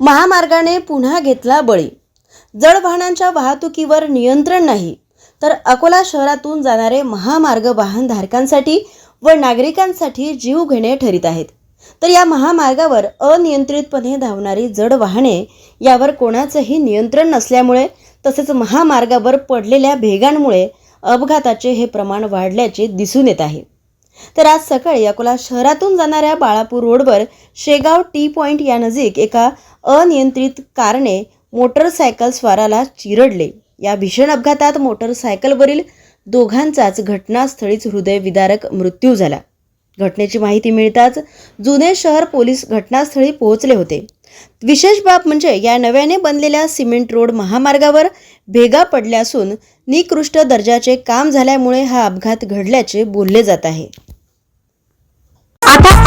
महामार्गाने पुन्हा घेतला बळी. जड वाहनांच्या वाहतुकीवर नियंत्रण नाही तर अकोला शहरातून जाणारे महामार्ग वाहनधारकांसाठी व नागरिकांसाठी जीव घेणे ठरीत आहेत. तर या महामार्गावर अनियंत्रितपणे धावणारी जड वाहने यावर कोणाचंही नियंत्रण नसल्यामुळे तसेच महामार्गावर पडलेल्या भेगांमुळे अपघाताचे हे प्रमाण वाढल्याचे दिसून येत आहे. तर आज सकाळी अकोला शहरातून जाणाऱ्या बाळापूर रोडवर शेगाव टी पॉईंट या नजीक एका अनियंत्रित कारने मोटरसायकल स्वाराला चिरडले. या भीषण अपघातात मोटरसायकलवरील दोघांचाच घटनास्थळीच हृदयविदारक मृत्यू झाला. घटनेची माहिती मिळताच जुने शहर पोलीस घटनास्थळी पोहोचले होते. विशेष बाब म्हणजे या नव्याने बनलेल्या सिमेंट रोड महामार्गावर भेगा पडल्या असून निकृष्ट दर्जाचे काम झाल्यामुळे हा अपघात घडल्याचे बोलले जात आहे.